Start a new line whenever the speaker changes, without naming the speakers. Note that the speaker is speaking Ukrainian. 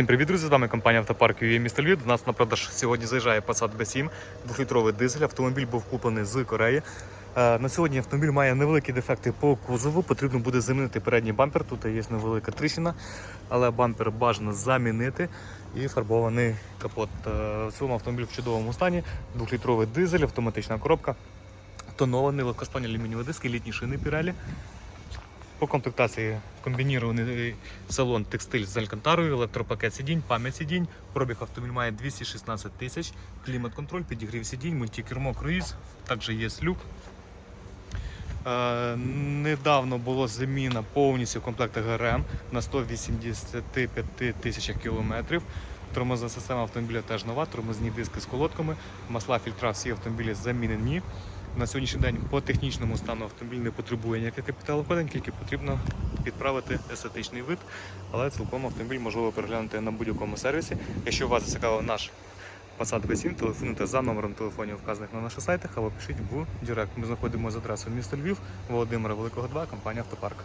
Всім привіт, друзі! З вами компанія Автопарк UA місто Львів. До нас на продаж сьогодні заїжджає Passat B7, 2-літровий дизель. Автомобіль був куплений з Кореї. Е, На сьогодні автомобіль має невеликі дефекти по кузову. Потрібно буде замінити передній бампер. Тут є невелика тріщина, але бампер бажано замінити і фарбований капот. Е, В цьому автомобіль в чудовому стані. 2-літровий дизель, автоматична коробка, тонований легкосплавні алюмінієві диски, літні шини пірелі. По комплектації комбінірований салон текстиль з алькантарою, електропакет сидінь, пам'ять сидінь. Пробіг автомобіль має 216 тисяч, клімат-контроль, підігрів сидінь, мультикермо, круїз, також є люк. Е, недавно було заміна повністю комплекту ГРМ на 185 тисячах кілометрів. Тормозна система автомобіля теж нова, тормозні диски з колодками, масла фільтра всі автомобілі замінені. На сьогоднішній день по технічному стану автомобіль не потребує ніяких капіталовкладень, тільки потрібно підправити естетичний вид, але цілком автомобіль можливо переглянути на будь-якому сервісі. Якщо вас зацікавив наш Passat B7, телефонуйте за номером телефонів, вказаних на наших сайтах, або пишіть в Директ. Ми знаходимося за адресою міста Львів, Володимира Великого 2, компанія Автопарк.